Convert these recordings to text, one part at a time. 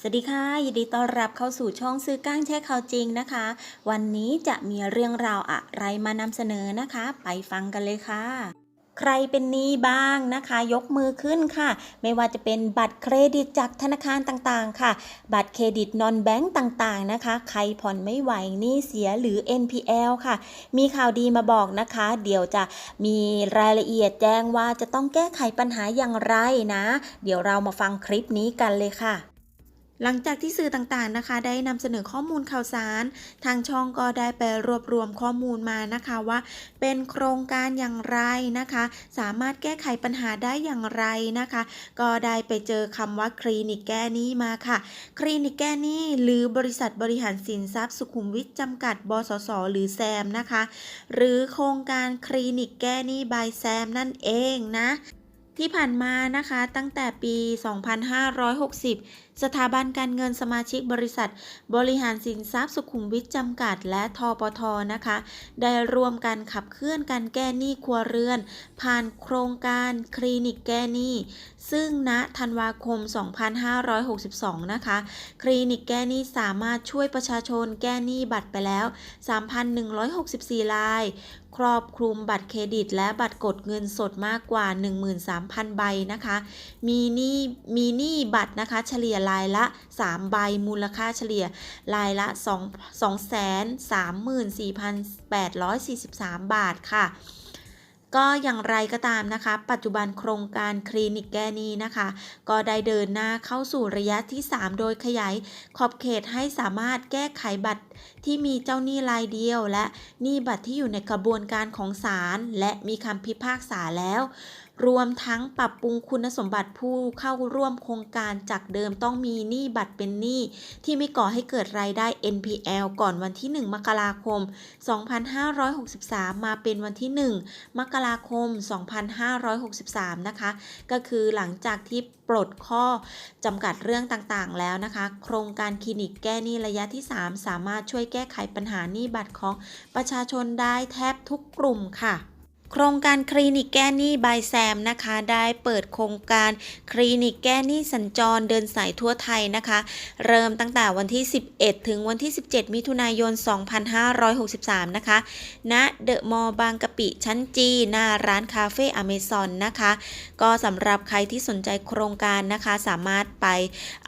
สวัสดีค่ะยินดีต้อนรับเข้าสู่ช่องซื้อก้างแช่ข่าวจริงนะคะ วันนี้จะมีเรื่องราวอะไรมานำเสนอนะคะ ไปฟังกันเลยค่ะ ใครเป็นหนี้บ้างนะคะ ยกมือขึ้นค่ะ ไม่ว่าจะเป็นบัตรเครดิตจากธนาคารต่างๆ ค่ะ บัตรเครดิตนอนแบงก์ต่างๆนะคะ ใครผ่อนไม่ไหวหนี้เสียหรือ NPL ค่ะ มีข่าวดีมาบอกนะคะ เดี๋ยวจะมีรายละเอียดแจ้งว่าจะต้องแก้ไขปัญหาอย่างไรนะ เดี๋ยวเรามาฟังคลิปนี้กันเลยค่ะ หลังจากที่สื่อต่างๆนะคะ ได้นำเสนอข้อมูลข่าวสาร ทางช่องก็ได้ไปรวบรวมข้อมูลมานะคะว่า เป็นโครงการอย่างไรนะคะ สามารถแก้ไขปัญหาได้อย่างไรนะคะ ก็ได้ไปเจอคำว่าคลินิกแก้หนี้มาค่ะ คลินิกแก้หนี้หรือบริษัทบริหารสินทรัพย์สุขุมวิทจำกัด บสส หรือแซมนะคะ หรือโครงการคลินิกแก้หนี้บายแซมนั่นเองนะ ที่ผ่านมานะคะตั้งแต่ปี 2560 สถาบันการเงินสมาชิกบริษัท บริหารสินทรัพย์สุขุมวิทจำกัด และทปทนะคะ ได้ร่วมกันขับเคลื่อนการแก้หนี้ครัวเรือน ผ่านโครงการคลินิกแก้หนี้ ซึ่งณธันวาคม 2562 นะคะ คลินิกแก้หนี้สามารถช่วยประชาชนแก้หนี้บัตรไปแล้ว 3,164 ราย ครอบคลุมบัตรเครดิต และบัตรกดเงินสดมากกว่า 13,000 ใบนะคะ มีหนี้มีหนี้บัตรนะคะเฉลี่ยรายละ 3 ใบมูลค่าเฉลี่ยรายละ 2 234,843 บาทค่ะก็อย่างไรก็ตามนะคะ ปัจจุบันโครงการคลินิกแก้นี้นะคะ ก็ได้เดินหน้าเข้าสู่ระยะที่ 3 โดยขยายขอบเขตให้สามารถแก้ไขบัตรที่มีเจ้าหนี้รายเดียว และหนี้บัตรที่อยู่ในกระบวนการของศาลและมีคำพิพากษาแล้ว รวมทั้งปรับปรุงคุณสมบัติผู้เข้าร่วมโครงการจากเดิมต้องมีหนี้บัตรเป็นหนี้ที่ไม่ก่อให้เกิดรายได้ NPL ก่อนวันที่ 1 มกราคม 2563 มาเป็นวันที่ 1 มกราคม 2563 นะคะ ก็คือหลังจากที่ปลดข้อจำกัดเรื่องต่างๆ แล้วนะคะ โครงการคลินิกแก้หนี้ระยะที่ 3 สามารถช่วยแก้ไขปัญหาหนี้บัตรของประชาชนได้แทบทุกกลุ่มค่ะ โครงการคลินิกแก้หนี้บายแซมนะคะ ได้เปิดโครงการคลินิกแก้หนี้สัญจรเดินสายทั่วไทยนะคะ เริ่มตั้งแต่วันที่ 11 ถึงวันที่ 17 มิถุนายน 2563 นะคะณเดอะมอลล์บางกะปิชั้นจี หน้าร้านคาเฟ่อเมซอนนะคะ ก็สำหรับใครที่สนใจโครงการนะคะ สามารถไป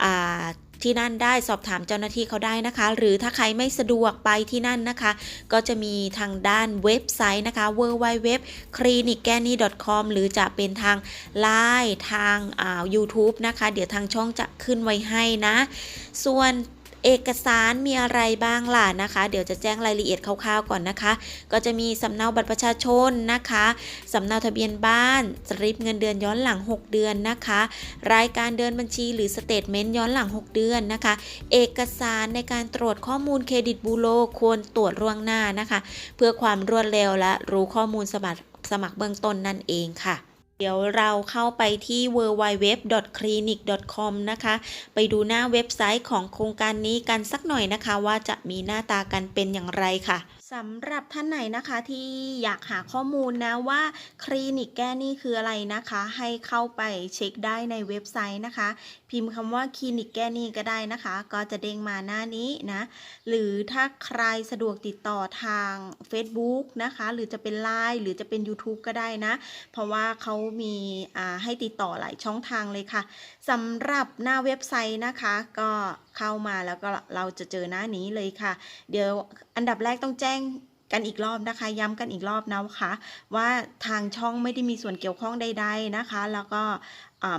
อ่า ที่นั่นได้สอบถามเจ้าหน้าที่เขาได้นะคะ หรือถ้าใครไม่สะดวกไปที่นั่นนะคะ ก็จะมีทางด้านเว็บไซต์นะคะ w w w c l i n i c a n y com หรือจะเป็นทางไลน์ทางอ่า YouTube นะคะ เดี๋ยวทางช่องจะขึ้นไว้ให้นะ ส่วน เอกสารมีอะไรบ้างล่ะนะคะ เดี๋ยวจะแจ้งรายละเอียดคร่าวๆก่อนนะคะ ก็จะมีสำเนาบัตรประชาชนนะคะสำเนาทะเบียนบ้านสลิปเงินเดือนย้อนหลัง 6 เดือนนะคะ รายการเดินบัญชีหรือสเตทเมนต์ย้อนหลัง 6 เดือนนะคะ เอกสารในการตรวจข้อมูลเครดิตบูโรควรตรวจล่วงหน้านะคะ เพื่อความรวดเร็วและรู้ข้อมูลสมัครสมัครเบื้องต้นนั่นเองค่ะ เดี๋ยวเราเข้าไปที่ www.clinic.com นะคะ ไปดูหน้าเว็บไซต์ของโครงการนี้กันสักหน่อยนะคะ ว่าจะมีหน้าตากันเป็นอย่างไรค่ะ สำหรับท่านไหนนะคะที่อยากหาข้อมูลนะว่าคลินิกแก้หนี้คืออะไรนะคะ ให้เข้าไปเช็คได้ในเว็บไซต์นะคะ พิมพ์คำว่าคลินิกแก้หนี้ก็ได้นะคะ ก็จะเด้งมาหน้านี้นะหรือถ้าใครสะดวกติดต่อทาง Facebook นะคะ หรือจะเป็น Line หรือจะเป็น YouTube ก็ได้นะ เพราะว่าเขามีอ่าให้ติดต่อหลายช่องทางเลยค่ะสำหรับหน้าเว็บไซต์นะคะก็เข้ามาแล้วก็เราจะเจอหน้านี้เลยค่ะ เดี๋ยวอันดับแรกต้องแจ้งกันอีกรอบนะคะ ย้ำกันอีกรอบนะคะ ว่าทางช่องไม่ได้มีส่วนเกี่ยวข้องใด ๆนะคะ แล้วก็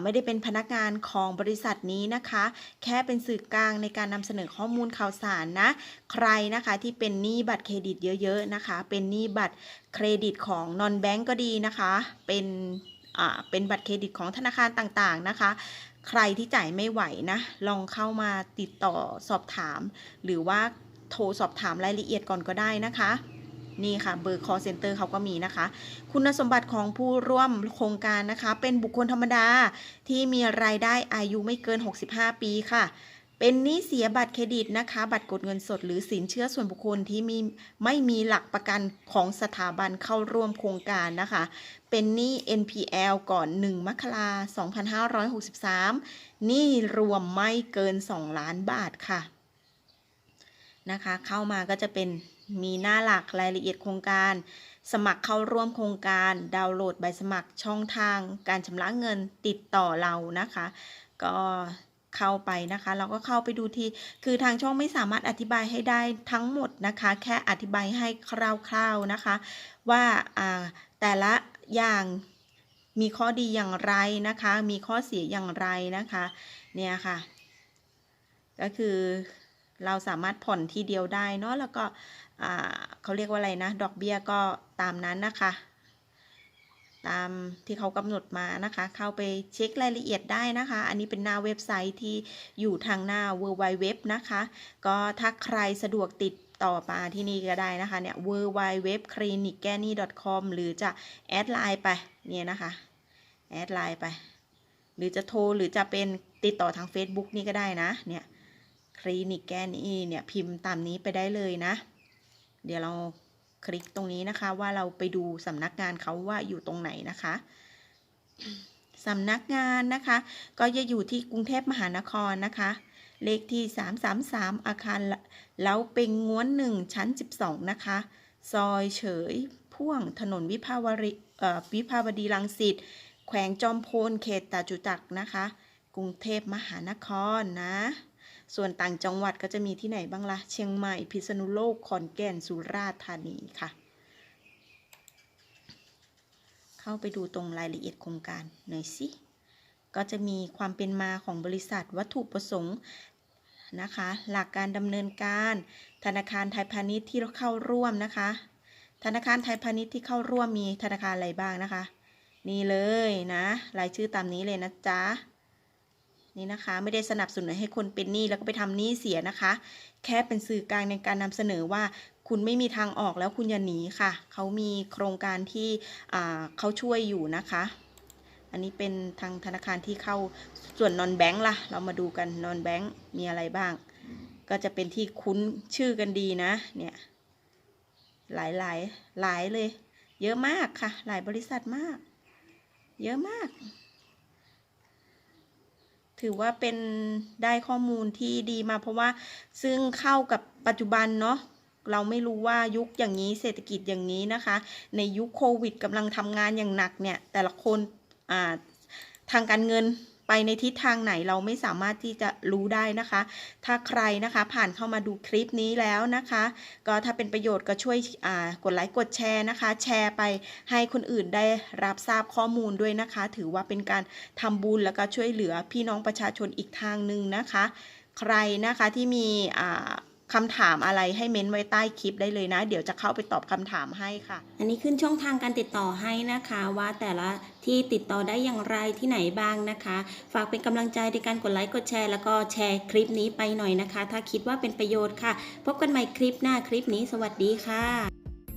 ไม่ได้เป็นพนักงานของบริษัทนี้นะคะ แค่เป็นสื่อกลางในการนำเสนอข้อมูลข่าวสารนะ ใครนะคะที่เป็นหนี้บัตรเครดิตเยอะ ๆนะคะ เป็นหนี้บัตรเครดิตของนอนแบงก์ก็ดีนะคะ เป็น เป็นบัตรเครดิตของธนาคารต่างๆนะคะ ใครที่จ่ายไม่ไหวนะ ลองเข้ามาติดต่อสอบถาม หรือว่าโทรสอบถามรายละเอียดก่อนก็ได้นะคะนี่ค่ะเบอร์ call center เขาก็มีนะคะ คุณสมบัติของผู้ร่วมโครงการนะคะ เป็นบุคคลธรรมดาที่มีรายได้อายุไม่เกิน 65 ปีค่ะ เป็นหนี้เสียบัตรเครดิตนะคะ บัตรกดเงินสด หรือสินเชื่อส่วนบุคคลที่มีไม่มีหลักประกันของสถาบันเข้าร่วมโครงการนะคะ เป็นหนี้ NPL ก่อน 1 มกราคม2563หนี้รวมไม่เกิน 2 ล้านบาทค่ะนะคะ เข้ามาก็จะเป็นมีหน้าหลักรายละเอียดโครงการ สมัครเข้าร่วมโครงการ ดาวน์โหลดใบสมัครช่องทาง การชำระเงินติดต่อเรานะคะ ก็ เข้าไปนะคะ เราก็เข้าไปดูที่คือทางช่องไม่สามารถอธิบายให้ได้ทั้งหมดนะคะ แค่อธิบายให้คร่าวๆนะคะ ว่าแต่ละอย่างมีข้อดีอย่างไรนะคะ มีข้อเสียอย่างไรนะคะ เนี่ยค่ะ ก็คือเราสามารถผ่อนทีเดียวได้เนาะแล้วก็เขาเรียกว่าอะไรนะ ดอกเบี้ยก็ตามนั้นนะคะ ตามที่เขากำหนดมานะคะ เข้าไปเช็ครายละเอียดได้นะคะ อันนี้เป็นหน้าเว็บไซต์ที่อยู่ทางหน้า w w w นะคะ ก็ถ้าใครสะดวกติดต่อมาที่นี่ก็ได้นะคะเนี่ย w w w c l i n i c g a n y com หรือจะแอดไลน์ไปเนี่ยนะคะแอดไลน์ไป หรือจะโทรหรือจะเป็นติดต่อทาง Facebook นี่ก็ได้นะเนี่ยคลินิกแกนี่เนี่ยพิมพ์ตามนี้ไปได้เลยนะ เดี๋ยวเรา คลิกตรงนี้นะคะ ว่าเราไปดูสำนักงานเขาว่าอยู่ตรงไหนนะคะสำนักงานนะคะ ก็จะอยู่ที่กรุงเทพมหานครนะคะ เลขที่ 333 อาคารเล้าเป็งง้วนหนึ่งชั้น 12 นะคะ ซอยเฉยพ่วงถนนวิภาวรีเอ่อวิภาวดีรังสิตแขวงจอมพลเขตตาจุจักรนะคะ กรุงเทพมหานครนะ ส่วนต่างจังหวัดก็จะมีที่ไหนบ้างละ่ะ เชียงใหม่ พิษณุโลก ขอนแก่น สุราษฎร์ธานีค่ะ เข้าไปดูตรงรายละเอียดโครงการหน่อยสิ ก็จะมีความเป็นมาของบริษัท วัตถุประสงค์นะคะ หลักการดำเนินการ ธนาคารไทยพาณิชย์ที่เข้าร่วมนะคะ ธนาคารไทยพาณิชย์ที่เข้าร่วมมีธนาคารอะไรบ้างนะคะ นี่เลยนะ รายชื่อตามนี้เลยนะจ๊ะ นี่นะคะไม่ได้สนับสนุนให้คนเป็นหนี้แล้วก็ไปทำหนี้เสียนะคะ แค่เป็นสื่อกลางในการนำเสนอว่าคุณไม่มีทางออกแล้วคุณอย่าหนีค่ะ เขามีโครงการที่เขาช่วยอยู่นะคะ อันนี้เป็นทางธนาคารที่เข้าส่วนนอนแบงค์ล่ะ เรามาดูกันนอนแบงค์มีอะไรบ้าง ก็จะเป็นที่คุ้นชื่อกันดีนะเนี่ยหลายหลายหลายเลย เยอะมากค่ะ หลายบริษัทมาก เยอะมาก ถือว่าเป็นได้ข้อมูลที่ดีมาเพราะว่าซึ่งเข้ากับปัจจุบันเนาะเราไม่รู้ว่ายุคอย่างนี้เศรษฐกิจอย่างนี้นะคะ ในยุคโควิดกำลังทำงานอย่างหนักเนี่ย แต่ละคนทางการเงิน ไปในทิศทางไหนเราไม่สามารถที่จะรู้ได้นะคะ ถ้าใครนะคะผ่านเข้ามาดูคลิปนี้แล้วนะคะ ก็ถ้าเป็นประโยชน์ก็ช่วยกดไลค์กดแชร์นะคะ แชร์ไปให้คนอื่นได้รับทราบข้อมูลด้วยนะคะ ถือว่าเป็นการทำบุญแล้วก็ช่วยเหลือพี่น้องประชาชนอีกทางหนึ่งนะคะ ใครนะคะที่มีอ่า คำถามอะไรให้เม้นไว้ใต้คลิปได้เลยนะ เดี๋ยวจะเข้าไปตอบคำถามให้ค่ะ อันนี้ขึ้นช่องทางการติดต่อให้นะคะว่าแต่ละที่ติดต่อได้อย่างไรที่ไหนบ้างนะคะ ฝากเป็นกำลังใจในการกดไลค์กดแชร์ แล้วก็แชร์คลิปนี้ไปหน่อยนะคะ ถ้าคิดว่าเป็นประโยชน์ค่ะ พบกันใหม่คลิปหน้าคลิปนี้ สวัสดีค่ะ